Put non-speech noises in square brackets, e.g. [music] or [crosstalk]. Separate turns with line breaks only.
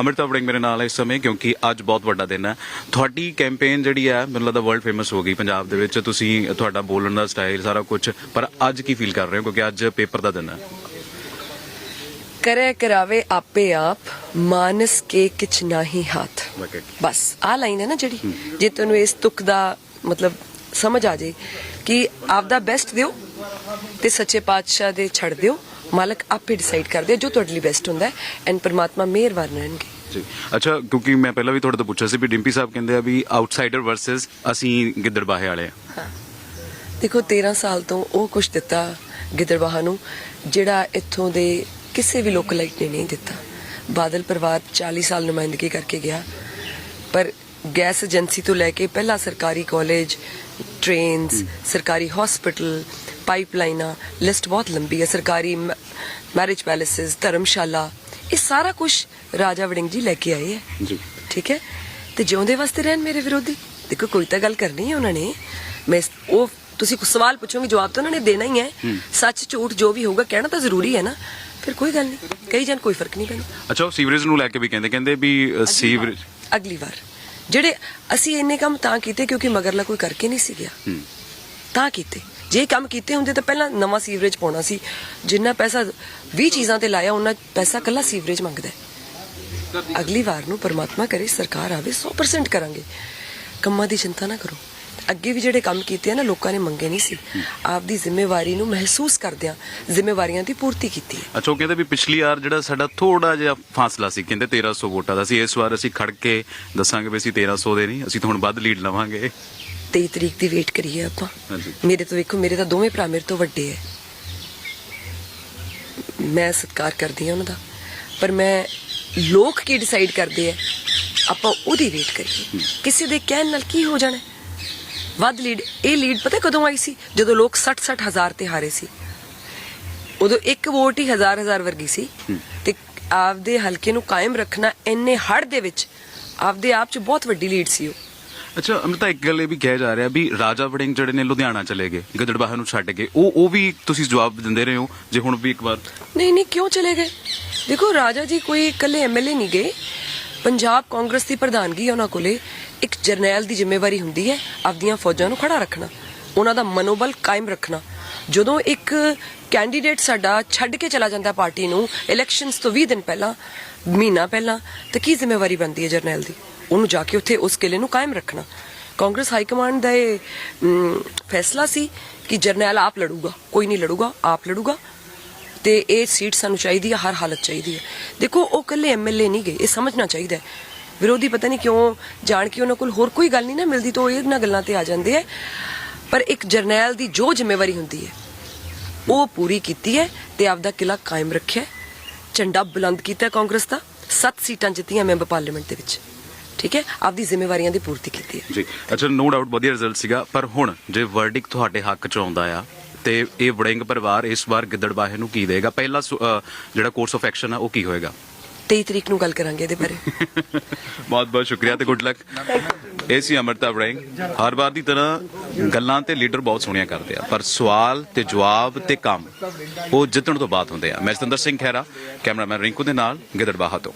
ਅਮਰਤਾ ਵੜਿੰਗ ਮੇਰੇ ਨਾਲ ਹੈ ਇਸ ਸਮੇਂ ਕਿਉਂਕਿ ਅੱਜ ਬਹੁਤ ਵੱਡਾ ਦਿਨ ਹੈ। ਤੁਹਾਡੀ ਕੈਂਪੇਨ ਜਿਹੜੀ ਹੈ ਮੈਨੂੰ ਲੱਗਦਾ ਵਰਲਡ ਫੇਮਸ ਹੋ ਗਈ ਪੰਜਾਬ ਦੇ ਵਿੱਚ। ਤੁਸੀਂ ਤੁਹਾਡਾ ਬੋਲਣ ਦਾ ਸਟਾਈਲ ਸਾਰਾ ਕੁਝ ਪਰ ਅੱਜ ਕੀ ਫੀਲ ਕਰ ਰਹੇ ਹੋ? ਕਿਉਂਕਿ ਅੱਜ ਪੇਪਰ ਦਾ ਦਿਨ ਹੈ।
ਕਰੇ ਕਰਾਵੇ ਆਪੇ ਆਪ ਮਾਨਸ ਕੇ ਕਿਛ ਨਾਹੀ ਹੱਥ। ਬਸ ਆ ਲਾਈਨ ਹੈ ਨਾ ਜਿਹੜੀ? ਜੇ ਤੁਹਾਨੂੰ ਇਸ ਤੁਕ ਦਾ ਮਤਲਬ ਸਮਝ ਆ ਜੇ ਕਿ ਆਪਦਾ ਬੈਸਟ ਦਿਓ ਤੇ ਸੱਚੇ ਪਾਤਸ਼ਾਹ ਦੇ ਛੱਡ ਦਿਓ ਮਾਲਕ ਆਪੇ ਡਿਸਾਈਡ ਕਰਦੇ ਆ ਜੋ ਤੁਹਾਡੇ ਲਈ ਬੈਸਟ ਹੁੰਦਾ ਹੈ ਐਂਡ ਪਰਮਾਤਮਾ ਮਿਹਰਬਾਨ ਰਹਿਣਗੇ।
ਜੀ। ਅੱਛਾ ਕਿਉਂਕਿ ਮੈਂ ਪਹਿਲਾਂ ਵੀ ਤੁਹਾਡੇ ਤੋਂ ਪੁੱਛਿਆ ਸੀ ਵੀ ਡਿੰਪੀ ਸਾਹਿਬ ਕਹਿੰਦੇ ਆ ਵੀ ਆਊਟਸਾਈਡਰ ਵਰਸਸ ਅਸੀਂ ਗਿੱਦੜਬਾਹੇ ਵਾਲੇ ਆ।
ਦੇਖੋ 13 ਸਾਲ ਤੋਂ ਉਹ ਕੁਝ ਦਿੱਤਾ ਗਿੱਦੜਬਾਹਾ ਨੂੰ ਜਿਹੜਾ ਇੱਥੋਂ ਦੇ ਕਿਸੇ ਵੀ ਲੋਕਲਾਈਟ ਨੇ ਨਹੀਂ ਦਿੱਤਾ। ਬਾਦਲ ਪਰਿਵਾਰ 40 ਸਾਲ ਨੁਮਾਇੰਦਗੀ ਕਰਕੇ ਗਿਆ। ਪਰ ਗੈਸ ਏਜੰਸੀ ਤੋਂ ਲੈ ਕੇ ਪਹਿਲਾ ਸਰਕਾਰੀ ਕਾਲਜ ਟ੍ਰੇਨਸ ਸਰਕਾਰੀ ਹਸਪੀਟਲ ਪਾਈਪਲਾਈਨਾਂ ਲਿਸਟ ਬਹੁਤ ਲੰਬੀ ਹੈ ਸਰਕਾਰੀ ਮੈਰਿਜ ਪੈਲੇਸਸ ਧਰਮਸ਼ਾਲਾ ਇਹ ਸਾਰਾ ਕੁਝ ਰਾਜਾ ਵੜਿੰਗ ਜੀ ਲੈ ਕੇ ਆਏ ਹੈ।
ਜੀ।
ਠੀਕ ਹੈ? ਤੇ ਜਿਉਂਦੇ ਵਾਸਤੇ ਰਹਿਣ ਮੇਰੇ ਵਿਰੋਧੀ? ਦੇਖੋ ਕੋਈ ਤਾਂ ਗੱਲ ਕਰਨੀ ਹੈ ਉਹਨਾਂ ਨੇ। ਮੈਂ ਉਹ ਤੁਸੀਂ ਕੁਝ ਸਵਾਲ ਪੁੱਛੋਗੇ ਜਵਾਬ ਤਾਂ ਉਹਨਾਂ ਨੇ ਦੇਣਾ ਹੀ ਹੈ। ਸੱਚ ਝੂਠ ਜੋ ਵੀ ਹੋਊਗਾ ਕਹਿਣਾ ਤਾਂ ਜ਼ਰੂਰੀ ਹੈ ਨਾ। ਫਿਰ ਕੋਈ ਗੱਲ ਨਹੀਂ। ਕਹੀ ਜਾਣ ਕੋਈ ਫ਼ਰਕ ਨਹੀਂ ਪੈਂਦਾ
ਅੱਛਾ ਉਹ ਸੀਵਰੇਜ ਨੂੰ ਲੈ ਕੇ ਵੀ ਕਹਿੰਦੇ ਕਹਿੰਦੇ ਵੀ ਸੀਵਰੇਜ
ਅਗਲੀ ਵਾਰ। ਜਿਹੜੇ ਅਸੀਂ ਇੰਨੇ ਕੰਮ ਤਾਂ ਕੀਤੇ ਕਿਉਂਕਿ ਮਗਰਲਾ ਕੋਈ ਕਰਕੇ ਨਹੀਂ ਸੀ ਗਿਆ। ਤਾਂ ਕੀਤੇ। ਜੇ ਇਹ ਕੰਮ ਕੀਤੇ ਹੁੰਦੇ ਤਾਂ ਪਹਿਲਾਂ ਨਵਾਂ ਸੀਵਰੇਜ ਪਾਉਣਾ ਸੀ। ਜਿੰਨਾ ਪੈਸਾ 20 ਚੀਜ਼ਾਂ ਤੇ ਲਾਇਆ ਉਹਨਾਂ ਪੈਸਾ ਕੱਲਾ ਸੀਵਰੇਜ ਮੰਗਦਾ ਹੈ। ਅਗਲੀ ਵਾਰ ਨੂੰ ਪਰਮਾਤਮਾ ਕਰੇ, ਸਰਕਾਰ ਆਵੇ 100% ਕਰਾਂਗੇ। ਕੰਮਾਂ ਦੀ ਚਿੰਤਾ ਨਾ ਕਰੋ। ਅੱਗੇ ਵੀ ਜਿਹੜੇ ਕੰਮ ਕੀਤੇ ਆ ਨਾ, ਲੋਕਾਂ ਨੇ ਮੰਗੇ ਨਹੀਂ ਸੀ। ਆਪਦੀ ਜ਼ਿੰਮੇਵਾਰੀ ਨੂੰ ਮਹਿਸੂਸ ਕਰਦਿਆਂ ਜ਼ਿੰਮੇਵਾਰੀਆਂ ਦੀ ਪੂਰਤੀ ਕੀਤੀ ਹੈ।
ਅੱਛਾ, ਉਹ ਕਹਿੰਦੇ ਵੀ ਪਿਛਲੀ ਵਾਰ ਜਿਹੜਾ ਸਾਡਾ ਥੋੜਾ ਜਿਹਾ ਫਾਸਲਾ ਸੀ, ਕਹਿੰਦੇ 1300 ਵੋਟਾਂ ਦਾ ਸੀ। ਇਸ ਵਾਰ ਅਸੀਂ ਖੜ ਕੇ ਦੱਸਾਂਗੇ ਵੀ ਅਸੀਂ 1300 ਦੇ ਨਹੀਂ, ਅਸੀਂ ਤਾਂ ਹੁਣ ਵੱਧ ਲੀਡ ਲਵਾਂਗੇ।
23 ਤਰੀਕ ਦੀ ਵੇਟ ਕਰੀਏ ਆਪਾਂ।
ਹਾਂਜੀ।
ਮੇਰੇ ਤੋਂ ਵੇਖੋ ਮੇਰੇ ਤਾਂ ਦੋਵੇਂ ਭਰਾ ਮੇਰੇ ਤੋਂ ਵੱਡੇ ਐ। ਮੈਂ ਸਤਿਕਾਰ ਕਰਦੀ ਹਾਂ ਉਹਨਾਂ ਦਾ। ਪਰ ਮੈਂ ਲੋਕ ਕੀ ਡਿਸਾਈਡ ਕਰਦੇ ਐ ਆਪਾਂ ਉਹਦੀ ਵੇਟ ਕਰੀਏ। ਕਿਸੇ ਦੇ ਕਹਿਣ ਨਾਲ ਕੀ ਹੋ ਜਾਣਾ? ਹੈ? ਵੱਧ ਲੀਡ ਇਹ ਲੀਡ ਪਤਾ ਕਦੋਂ ਆਈ ਸੀ? ਜਦੋਂ ਲੋਕ 60 60 ਹਜ਼ਾਰ ਤੇ ਹਾਰੇ ਸੀ। ਉਦੋਂ ਇੱਕ ਵੋਟ ਹੀ ਹਜ਼ਾਰ ਹਜ਼ਾਰ ਵਰਗੀ ਸੀ। ਤੇ ਆਪਦੇ ਹਲਕੇ ਨੂੰ ਕਾਇਮ ਰੱਖਣਾ ਇੰਨੇ ਹੜ ਦੇ ਵਿੱਚ ਆਪਦੇ ਆਪ 'ਚ ਬਹੁਤ ਵੱਡੀ ਲੀਡ ਸੀ ਉਹ।
ਅੱਛਾ, ਅਮਰਤਾ, ਇੱਕ ਗੱਲ ਇਹ ਵੀ ਕਿਹਾ ਜਾ ਰਿਹਾ ਵੀ ਰਾਜਾ ਵੜਿੰਗ ਜਿਹੜੇ ਨੇ ਲੁਧਿਆਣਾ ਚਲੇ ਗਏ, ਗਿੱਦੜਬਾਹਾ ਨੂੰ ਛੱਡ ਕੇ ਉਹ ਉਹ ਵੀ ਤੁਸੀਂ ਜਵਾਬ ਦਿੰਦੇ ਰਹੇ ਹੋ, ਜੇ ਹੁਣ ਵੀ ਇੱਕ ਵਾਰ।
ਨਹੀਂ ਨਹੀਂ, ਕਿਉਂ ਚਲੇ ਗਏ? ਦੇਖੋ, ਰਾਜਾ ਜੀ ਕੋਈ ਇਕੱਲੇ ਐਮਐਲਏ ਨਹੀਂ ਗਏ। ਪੰਜਾਬ ਕਾਂਗਰਸ ਦੀ ਪ੍ਰਧਾਨਗੀ ਹੈ ਉਹਨਾਂ ਕੋਲੇ। ਇੱਕ ਜਰਨੈਲ ਦੀ ਜ਼ਿੰਮੇਵਾਰੀ ਹੁੰਦੀ ਹੈ ਆਪਦੀਆਂ ਫੌਜਾਂ ਨੂੰ ਖੜਾ ਰੱਖਣਾ, ਉਹਨਾਂ ਦਾ ਮਨੋਬਲ ਕਾਇਮ ਰੱਖਣਾ। ਜਦੋਂ ਇੱਕ ਕੈਂਡੀਡੇਟ ਸਾਡਾ ਛੱਡ ਕੇ ਚਲਾ ਜਾਂਦਾ ਪਾਰਟੀ ਨੂੰ ਇਲੈਕਸ਼ਨਸ ਤੋਂ 20 ਦਿਨ ਪਹਿਲਾਂ, ਮਹੀਨਾ ਪਹਿਲਾਂ, ਤਾਂ ਕੀ ਜ਼ਿੰਮੇਵਾਰੀ ਬਣਦੀ ਹੈ ਜਰਨੈਲ ਦੀ? ਉਹਨੂੰ ਜਾ ਕੇ ਉੱਥੇ ਉਸ ਕਿਲੇ ਨੂੰ ਕਾਇਮ ਰੱਖਣਾ। ਕਾਂਗਰਸ ਹਾਈ ਕਮਾਂਡ ਦਾ ਇਹ ਫੈਸਲਾ ਸੀ ਕਿ ਜਰਨੈਲ ਆਪ ਲੜੂਗਾ, ਕੋਈ ਨਹੀਂ ਲੜੂਗਾ, ਆਪ ਲੜੂਗਾ। ਤੇ ਇਹ ਸੀਟ ਸਾਨੂੰ ਚਾਹੀਦੀ ਹੈ, ਹਰ ਹਾਲਤ ਚਾਹੀਦੀ ਹੈ। ਦੇਖੋ, ਉਹ ਇਕੱਲੇ ਐਮਐਲਏ ਨਹੀਂ ਗਏ, ਇਹ ਸਮਝਣਾ ਚਾਹੀਦਾ ਹੈ। ਵਿਰੋਧੀ ਪਤਾ ਨਹੀਂ ਕਿਉਂ, ਜਾਣ ਕੇ ਉਹਨਾਂ ਕੋਲ ਹੋਰ ਕੋਈ ਗੱਲ ਨਹੀਂ ਨਾ ਮਿਲਦੀ, ਤਾਂ ਉਹ ਇਹਨਾਂ ਗੱਲਾਂ ਤੇ ਆ ਜਾਂਦੇ ਹੈ। ਪਰ ਇੱਕ ਜਰਨੈਲ ਦੀ ਜੋ ਜ਼ਿੰਮੇਵਾਰੀ ਹੁੰਦੀ ਹੈ, ਉਹ ਪੂਰੀ ਕੀਤੀ ਹੈ ਤੇ ਆਪਦਾ ਕਿਲਾ ਕਾਇਮ ਰੱਖਿਆ ਝੰਡਾ ਬੁਲੰਦ ਕੀਤਾ ਕਾਂਗਰਸ ਦਾ 7 ਸੀਟਾਂ ਜਿੱਤੀਆਂ ਮੈਂਬਰ ਪਾਰਲੀਮੈਂਟ ਦੇ ਵਿੱਚ। ਠੀਕ ਹੈ? ਆਪਦੀ ਜ਼ਿੰਮੇਵਾਰੀਆਂ ਦੀ ਪੂਰਤੀ ਕੀਤੀ ਹੈ।
ਜੀ, ਅੱਛਾ ਨੋ ਡਾਊਟ ਵਧੀਆ ਰਿਜ਼ਲਟ ਸੀਗਾ, ਪਰ ਹੁਣ ਜੇ ਵਰਡਿਕ ਤੁਹਾਡੇ ਹੱਕ ਚ ਆਉਂਦਾ ਆ, ਤੇ ਇਹ ਵੜਿੰਗ ਪਰਿਵਾਰ ਇਸ ਵਾਰ ਗਿੱਦੜਬਾਹੇ ਨੂੰ ਕੀ ਦੇਗਾ? ਪਹਿਲਾ ਜਿਹੜਾ ਕੋਰਸ ਆਫ ਐਕਸ਼ਨ ਆ, ਉਹ ਕੀ ਹੋਏਗਾ?
23 ਤਰੀਕ ਨੂੰ ਗੱਲ ਕਰਾਂਗੇ ਇਹਦੇ ਬਾਰੇ। [laughs]
ਬਹੁਤ ਬਹੁਤ ਸ਼ੁਕਰੀਆ ਤੇ ਗੁੱਡ ਲੱਕ ਇਹ ਸੀ ਅਮਰਤਾ ਵੜਿੰਗ। ਹਰ ਵਾਰ ਦੀ ਤਰ੍ਹਾਂ ਗੱਲਾਂ ਤੇ ਲੀਡਰ ਬਹੁਤ ਸੋਹਣੀਆਂ ਕਰਦੇ ਆ, ਪਰ ਸਵਾਲ ਤੇ ਜਵਾਬ ਤੇ ਕੰਮ, ਉਹ ਜਿੱਤਣ ਤੋਂ ਬਾਅਦ ਹੁੰਦੇ ਆ। ਮੈਂ ਸਤਿੰਦਰ ਸਿੰਘ ਖਹਿਰਾ, ਕੈਮਰਾਮੈਨ ਰਿੰਕੂ ਦੇ ਨਾਲ ਗਿੱਦੜਬਾਹਾ ਤੋਂ।